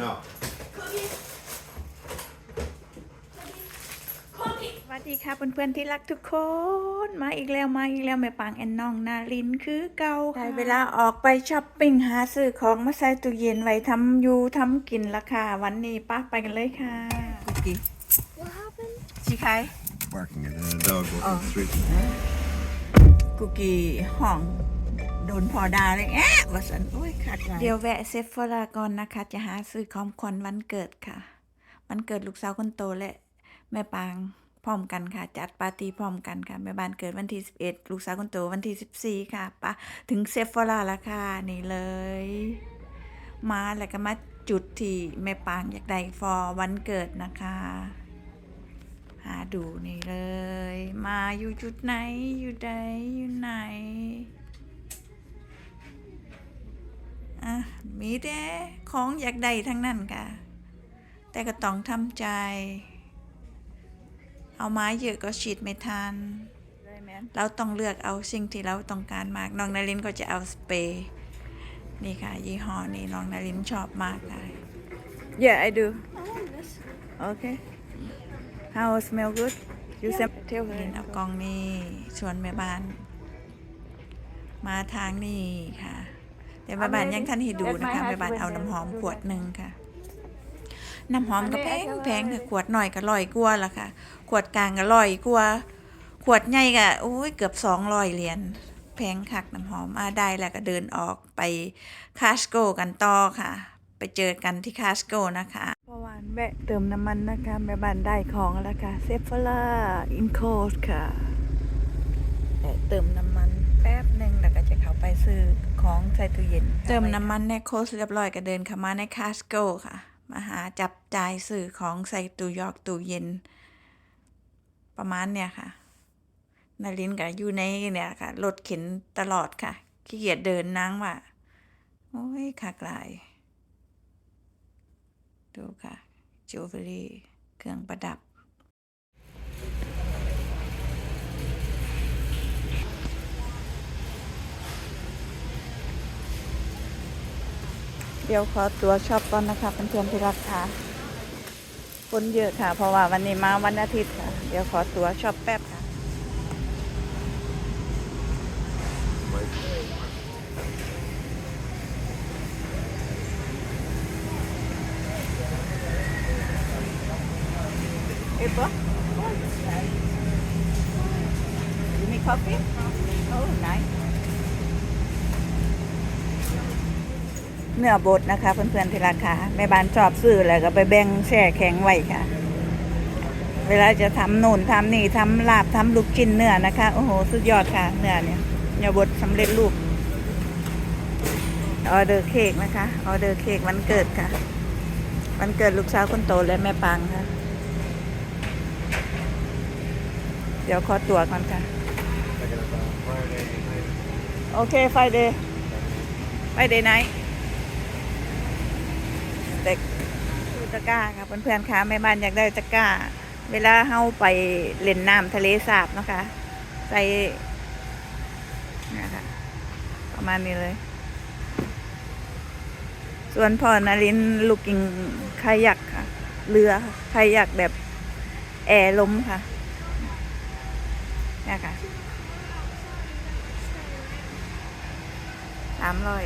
No. สวัสดีค่ะเพื่อนๆที่รักทุกคน มาอีกแล้วมาอีกแล้วแม่ปางแอนน้องนาลินคือเก่าค่ะได้เวลาออกไปช้อปปิ้งหาซื้อของมาใส่ตู้เย็นไว้ทำอยู่ทำกินละค่ะ วันนี้ป้าไปกันเลยค่ะกุกกี้ What happened? ชิคาย Barking at a dog walking Oh. the street. กุกกี้ห้อง โดนพอดาเลยแอะว่าสันโอ้ยขาดใจเดี๋ยวแวะเซฟฟลาก่อนนะคะ จะหาซื้อของขวัญวันเกิดค่ะ วันเกิดลูกสาวคนโตและแม่ปางพร้อมกันค่ะ จัดปาร์ตี้พร้อมกันค่ะ แม่บ้านเกิดวันที่ 11 ลูกสาวคนโตวันที่ 14 ค่ะปะถึงเซฟฟลาแล้วค่ะ นี่เลย มาแล้วก็มาจุดที่แม่ปางอยากได้ฟอร์วันเกิดนะคะ หาดูนี่เลย มาอยู่จุดไหนอยู่ใดอยู่ไหน มีแต่ของอยากได้ทั้งนั้นค่ะ แต่ก็ต้องทำใจ เอาไม้เยอะก็ฉีดไม่ทัน เราต้องเลือกเอาสิ่งที่เราต้องการมาก น้องนารินก็จะเอาสเปรย์นี่ค่ะ ยี่ห้อนี้น้องนารินชอบมากค่ะ Yeah I do I want this. Okay How smell good You smell tell her เอากล่องนี้ชวนแม่บ้าน มาทางนี้ค่ะ แต่แม่บ้านยังท่านให้ดูนะคะแม่บ้านเอาน้ำหอมขวดหนึ่งค่ะ น้ำหอมก็แพงแพงค่ะขวดหน่อยก็ร้อยกว่าละค่ะ ขวดกลางก็ร้อยกว่าขวดใหญ่ก็โอ้ยเกือบสองร้อยเหรียญแพงคักน้ำหอมอ่าได้แล้วก็เดินออกไปคาสโกกันต่อค่ะ ไปเจอกันที่คาสโกนะคะพอวานแวะเติมน้ำมันนะคะแม่บ้านได้ของแล้วค่ะเซฟล่าอินโคสค่ะแวะเติมน้ำมัน ซื้อของใส่ตู้เย็นค่ะเติมน้ำมันในโคสเรียบร้อยก็เดินเข้ามาในคาสโกค่ะ มาหาจับจ่ายซื้อของใส่ตู้ยอกตู้เย็น ประมาณเนี่ยค่ะนารินกับอยู่ในเนี่ยค่ะรถเข็นตลอดค่ะขี้เกียจเดินนางว่าโอ้ยขากลาย ดูค่ะจิวเวลรี่เครื่องประดับ ดี๋ยวขอตัวช็อปก่อนนะคะเพื่อนๆที่รักค่ะคนเยอะค่ะ เพราะว่าวันนี้มาวันอาทิตย์ค่ะ เดี๋ยวขอตัวช็อปแป๊บค่ะ Eva? You need coffee? Oh, nice. เนื้อบดนะคะ เพื่อนๆที่ราคาแม่บ้านชอบซื้อแล้วก็ไปแบ่งแช่แข็งไว้ค่ะ เวลาจะทำนูนทำนี่ทำลาบทำลูกชิ้นเนื้อนะคะ โอ้โห สุดยอดค่ะ เนื้อเนี่ยเนื้อบดสำเร็จรูปออเดอร์เค้กนะคะ ออเดอร์เค้กวันเกิดค่ะ วันเกิดลูกสาวคนโตและแม่ปังค่ะ เดี๋ยวขอตัวก่อนค่ะ โอเค ไฟเดย์ไฟเดย์ไนท์เด็กดู ตะกร้าค่ะเพื่อนๆค่ะแม่บ้านอยากได้ตะกร้า เวลาเฮาไปเล่นน้ำทะเลสาบนะคะใส่นี่ยค่ะประมาณนี้เลย ส่วนพ่อนารินลูกกิงคายักค่ะ เรือค่ะคายักแบบแอร์ล้มค่ะนี่ค่ะสามร้อย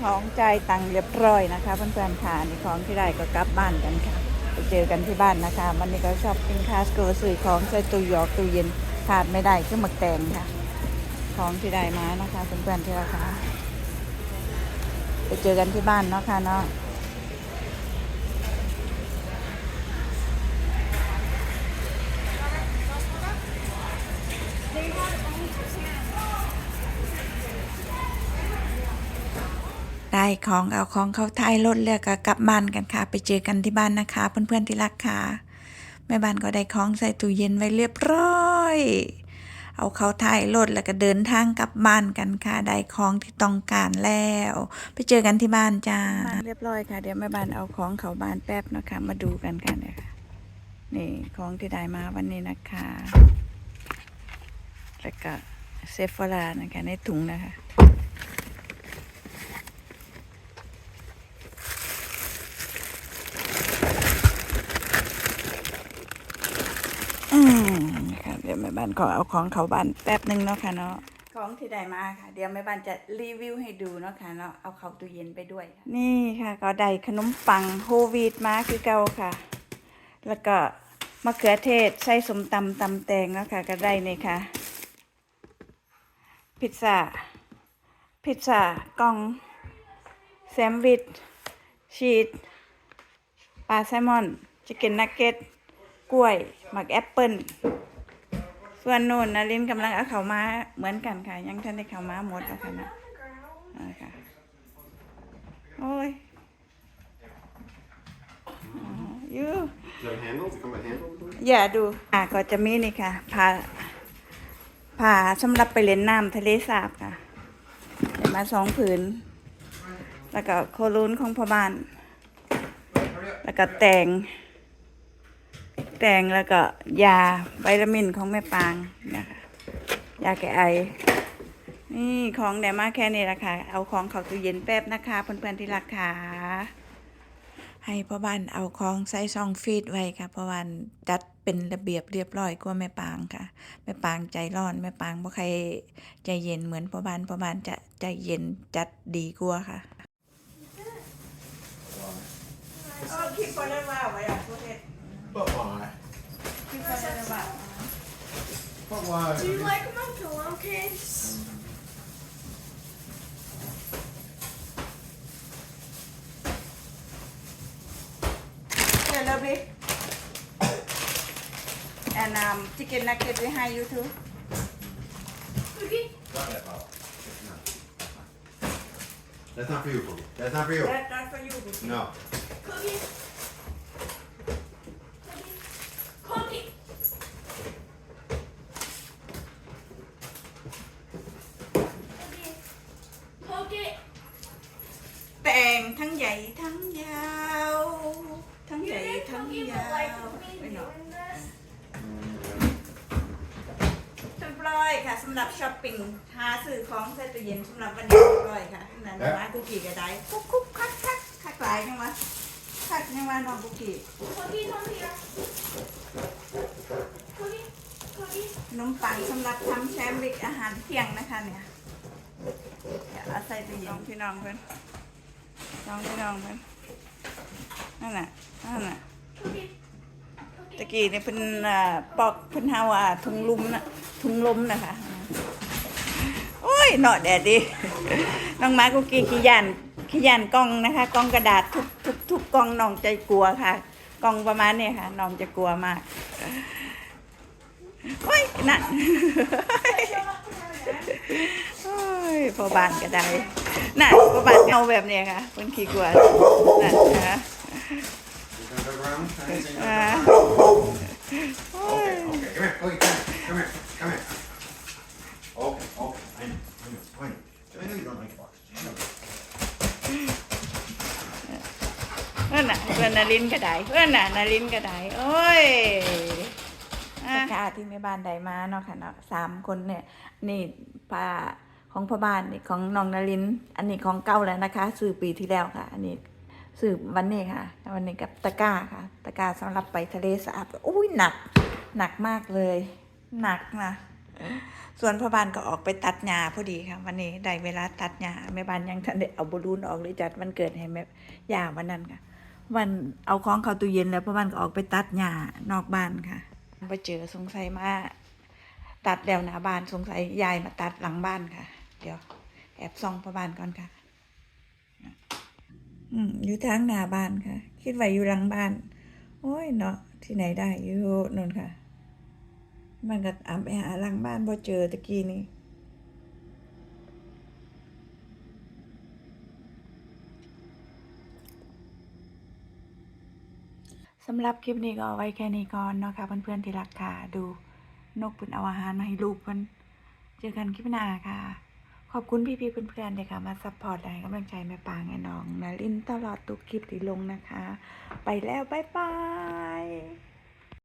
ของใจตังเรียบร้อยนะคะเพื่อนๆค่ะนี่ของที่ได้ก็กลับบ้านกันค่ะไปเจอกันที่บ้านนะคะวันนี้ก็ชอบกินคาสโกซื้อของใส่ตู้หยอกตู้เย็นขาดไม่ได้คือหมักแตงค่ะ ของที่ได้มานะคะเพื่อนๆที่ราคาไปเจอกันที่บ้านเนาะค่ะเนาะ ได้ของเอาของเข้าท้ายรถแล้วก็กลับบ้านกันค่ะ ไปเจอกันที่บ้านนะคะ เพื่อนๆที่รักค่ะแม่บ้านก็ได้ของใส่ตู้เย็นไว้เรียบร้อย เอาเข้าท้ายรถแล้วก็เดินทางกลับบ้านกันค่ะ ได้ของที่ต้องการแล้ว ไปเจอกันที่บ้านจ้าเรียบร้อยค่ะ เดี๋ยวแม่บ้านเอาของเข้าบ้านแป๊บนะคะ มาดูกันค่ะเนี่ยค่ะ นี่ของที่ได้มาวันนี้นะคะ แล้วก็เซฟฟอรานะคะในถุงนะคะ อืมค่ะเดี๋ยวแม่บ้านขอเอาของเขาบ้านแป๊บหนึ่งเนาะค่ะเนาะของที่ได้มาค่ะ เดี๋ยวแม่บ้านจะรีวิวให้ดูเนาะค่ะเนาะเอาเข้าตู้เย็นไปด้วยค่ะนี่ค่ะ ก็ได้ขนมปังโฮลวีตมาคือเก่าค่ะ แล้วก็มะเขือเทศใส่สมตำตำแตงเนาะค่ะ ก็ได้นี่ค่ะ พิซซ่าพิซซ่ากล่องแซมวิชชีสปลาแซลมอนชิคเก้นนักเก็ตกล้วยหมักแอปเปิล ส่วนโน่นนะลินกำลังเอาเขามาเหมือนกันค่ะ ยังท่านได้เขามาหมดแล้วค่ะนะเอาค่ะโอ้ยอ๋ออยู Is there a handle? Does it come with handle? อย่าดูอะก็จะมีนี่ค่ะผ้าผ้าสำหรับไปเล่นน้ำทะเลสาบค่ะได้มาสองผืน แล้วก็โคลูนของพ่อบ้าน แล้วก็แตง แตงแล้วก็ยาวิตามินของแม่ปางนะคะยาแก้ไอ นี่ของแดมาแค่นี้ละค่ะ เอาของเขาตู้เย็นแป๊บนะคะเพื่อนๆที่รักค่ะให้พ่อบ้านเอาของใส่ซองฟีดไว้ค่ะพราะว่าจัดเป็นระเบียบเรียบร้อยกว่าแม่ปางค่ะแม่ปางใจร้อนแม่ปางบ่ใครใจเย็นเหมือนพ่อบ้านพ่อบ้านจะใจเย็นจัดดีกว่าค่ะคลิปก็ได้ว่าไว้อะพูดเท็จ But why? คลิปก็ได้ว่า But why? Do you like my pillowcase? เดี๋ยวเราไป and um chicken nugget behind you too Cookie? Not that bottle. No. That's not for you, Boogie. That's not for you. that not for you No. Cookie? อยค่ะสำหรับช้อปปิ้งหาซื้อของใส่ตู้เย็นสำหรับวันนี้เรียบร้อยค่ะนั่นนะร้านกุกกี้ก็ได้คุกคุกคักคักคักหลายยังวะคักยังวะน้องกุกกี้ Cookie, come here. Cookie? Cookie? ขนมปังสำหรับทำแซนด์วิชอาหารเที่ยงนะคะเนี่ยเดี๋ยวเอาใส่ตู้เย็นพี่น้องเพื่อนน้องพี่น้องเพื่อนนั่นน่ะนั่นน่ะ Cookie? ตะกี้นี่เป็นอ่าปอกเพิ่นเฮาว่าถุงลุมน่ะถุงลมนะคะโอ้ยเนาะแดดดีน้องมากุกี้ขี้ยันขี้ยันกล้องนะคะกล้องกระดาษทุกทุกทุกกล้องน้องใจกลัวค่ะกล้องประมาณนี้ค่ะน้องจะกลัวมากโอ้ยนั่นโอ้ยพอบานก็ได้น่ะพอบานเอาแบบนี้ค่ะเพิ่นขี้กลัวนั่นนะคะ You gonna go around? Anything you อ่า wanna go? Okay, okay. Come here. Boogie, come here. Come here. Come here. Okay, okay. I know. I know. I know. I know you don't like boxes. I know. เพื่อน นารินก็ได้เพื่อนน่ะนารินก็ได้โอ้ยอะค่ะที่แม่บ้านได้มาเนาะค่ะเนาะสามคนเนี่ย นี่ป้าของพ่อบ้านนี่ของน้องนาริน อันนี้ของเก่าแล้วนะคะซื้อปีที่แล้วค่ะ อันนี้ซื้อวันนี้ค่ะ วันนี้กับตะกร้าค่ะ ตะกร้าสำหรับไปทะเลสาบอุ้ยหนัก หนักมากเลย หนักนะส่วนพ่อบ้านก็ออกไปตัดหญ้าพอดีค่ะ วันนี้ได้เวลาตัดหญ้าแม่บ้านยังทันได้เอาบอลลูนออกเลยจัดวันเกิดให้แม่ย่าวันนั้นค่ะ วันเอาของเข้าตู้เย็นแล้วพ่อบ้านก็ออกไปตัดหญ้านอกบ้านค่ะไปเจอสงสัยมาตัดแล้วหน้าบ้านสงสัยยายมาตัดหลังบ้านค่ะ เดี๋ยวแอบส่องพ่อบ้านก่อนค่ะ อืมอยู่ทางหน้าบ้านค่ะ คิดว่าอยู่หลังบ้าน โอ้ยเนาะที่ไหนได้อยู่นนค่ะ มันก็อ่ำไปหาหลังบ้านบ่เจอตะกี้นี้ สำหรับคลิปนี้ก็เอาไว้แค่นี้ก่อนเนาะค่ะเพื่อนๆที่รักค่ะ ดูนกเป็นเอาอาหารมาให้ลูกเพิ่นเจอกันคลิปหน้าค่ะ ขอบคุณพี่ๆเพื่อนๆเลยค่ะ มาซัพพอร์ตและให้กำลังใจแม่ปางไอ้น้องนะลินตลอดทุกคลิปที่ลงนะคะ ไปแล้ว บ๊ายบาย